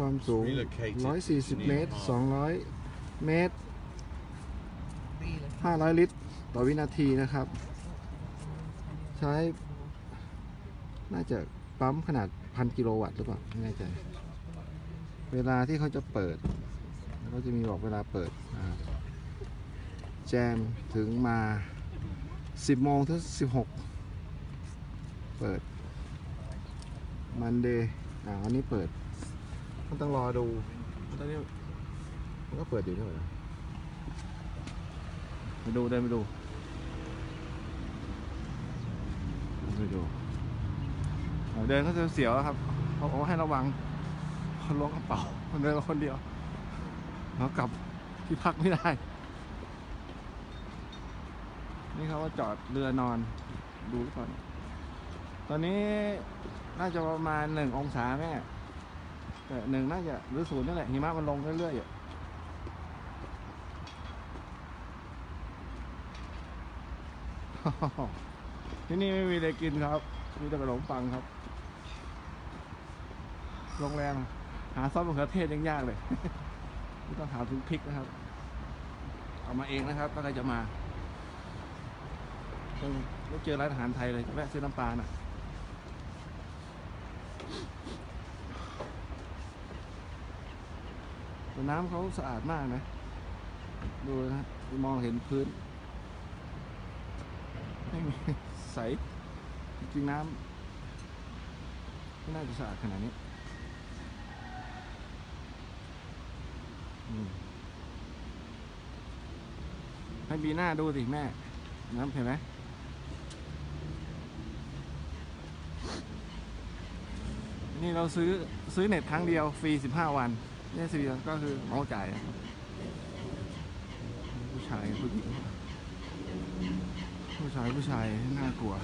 ความสูง Relocated 140 เมตร 200 เมตรปีเลย500 ลิตร ต่อวินาทีนะครับ ใช้ น่าจะปั๊มขนาดพันกิโลวัตต์หรือเปล่า ไม่แน่ใจ เวลาที่เขาจะเปิดแล้วก็จะมีบอกเวลาเปิดอ่าแจมถึงมา 10 โมงถึง 16 เปิด มันเดย์อ่าวันนี้เปิด มันต้องรอดูตอนนี้มันก็เปิดอยู่ด้วยเหรอไปดูเดินไปดูไปดูเดินก็จะเสียวครับเขาบอกว่าให้ระวังเขาล้วงกระเป๋ามันเดินมาคนเดียวแล้วกลับที่พักไม่ได้ นี่เขาว่าจอดเรือนอนดูก่อน ตอนนี้น่าจะประมาณหนึ่งองศาแม่ แต่หนึ่งน่าจะหรือศูนย์นี่แหละหิมะมันลงเรื่อยๆอยู่ที่นี่ไม่มีอะไรกินครับ มีแต่ขนมปังครับ โรงแรมหาซอสมะเขือเทศยังยากเลยไม่ต้องหาถึงพริกนะครับ เอามาเองนะครับถ้าใครจะมาต้องไม่เจอร้านอาหารไทยเลยแวะซื้อน้ำปลาน่ะ แต่น้ำเขาสะอาดมากนะ ดูนะมองเห็นพื้นใสจริงน้ำไม่น่าจะสะอาดขนาดนี้ให้บีหน้าดูสิแม่ น้ำเห็นไหมนี่เราซื้อซื้อเน็ตครั้งเดียวฟรี 15 วัน นี่สิก็คือเหมาจ่ายอะผู้ชายผู้หญิงผู้ชายผู้ชายน่ากลัว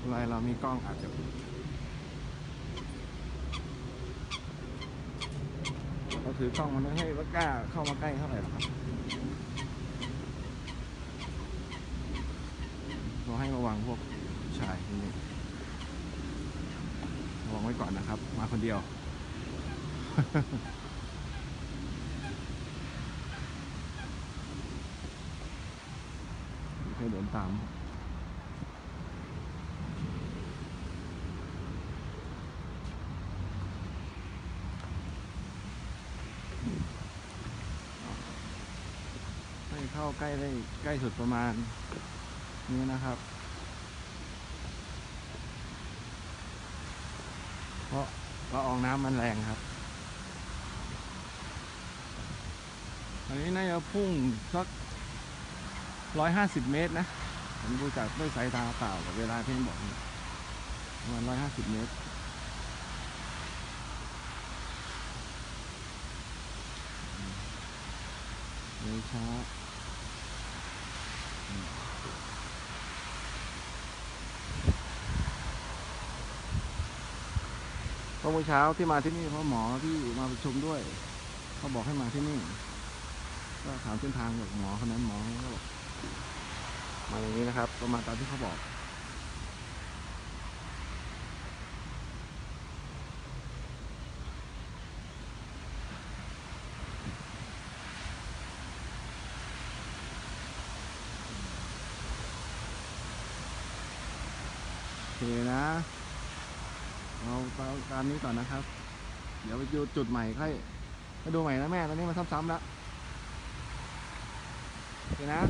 อะไรเรามีกล้องอาจจะเราถือกล้องมันไม่ให้ว่ากล้าเข้ามาใกล้เท่าไหร่หรอกครับเราให้ระวังพวกผู้ชายนี้ ไว้ก่อนนะครับ มาคนเดียว ให้เดินตามให้เข้าใกล้ได้ใกล้สุดประมาณนี้นะครับ เพ ราะละอองน้ำมันแรงครับ อันนี้น่าจะพุ่งสักร้อยห้าสิบเมตรนะ ผมดูจากด้วยสายตาเปล่ากับเวลาที่บอกประมาณร้อยห้าสิบเมตรเลยช้าอืมเพ ราะเมื่อเช้าที่มาที่นี่เพราะหมอที่มาประชุมด้วยเขาบอกให้มาที่นี่ ก็ถามเส้นทางกับหมอคนนั้นหมอเขาบอกมาอย่างนี้นะครับ ประมาณตามที่เขาบอกโอเคนะ เอาตามนี้ก่อนนะครับ เดี๋ยวไปดูจุดใหม่ค่อยไปดูใหม่นะแม่ตอนนี้มันซ้ำๆแล้วโอเคนะ